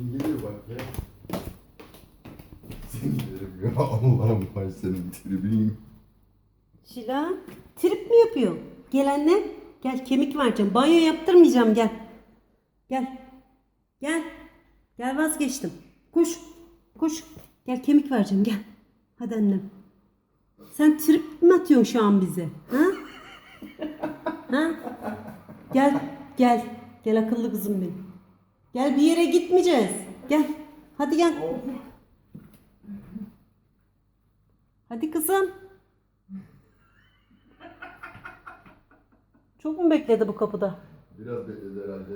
Kim geliyor bak ya. Seni derim ya Allah'ım ben senin tribin. Şila trip mi yapıyor? Gel anne. Gel kemik vereceğim. Banyo yaptırmayacağım gel. Gel. Gel. Gel vazgeçtim. Koş. Koş. Gel kemik vereceğim gel. Hadi annem. Sen trip mi atıyorsun şu an bize? Ha? Ha? Gel. Gel. Gel akıllı kızım benim. Gel bir yere gitmeyeceğiz. Gel. Hadi gel. Hadi kızım. Çok mu bekledi bu kapıda? Biraz bekledi herhalde.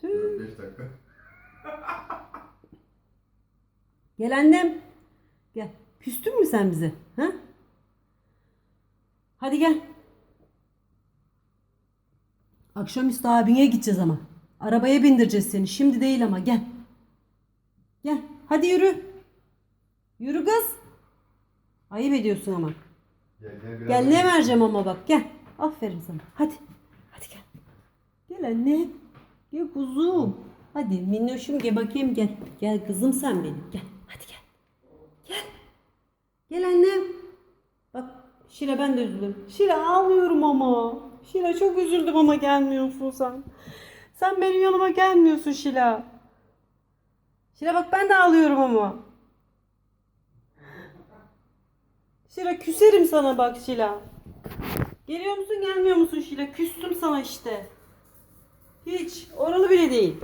Tüh. 5 dakika. Gel annem. Gel. Küstün mü sen bize? Ha? Hadi gel. Akşamüstü abine gideceğiz ama. Arabaya bindireceğiz seni. Şimdi değil ama gel. Gel. Hadi yürü. Yürü kız. Ayıp ediyorsun ama. Gel gel. Gel ne vereceğim ama bak gel. Aferin sana. Hadi. Hadi gel. Gel anne. Gel kuzum. Hadi minnoşum gel bakayım gel. Gel kızım sen benim. Gel. Hadi gel. Gel. Gel annem. Bak Şila ben de üzüldüm. Şila ağlıyorum ama. Şila çok üzüldüm ama gelmiyorsun sen. Sen benim yanıma gelmiyorsun Şila. Şila bak ben de ağlıyorum ama. Şila küserim sana bak Şila. Geliyor musun gelmiyor musun Şila? Küstüm sana işte. Hiç oralı bile değil.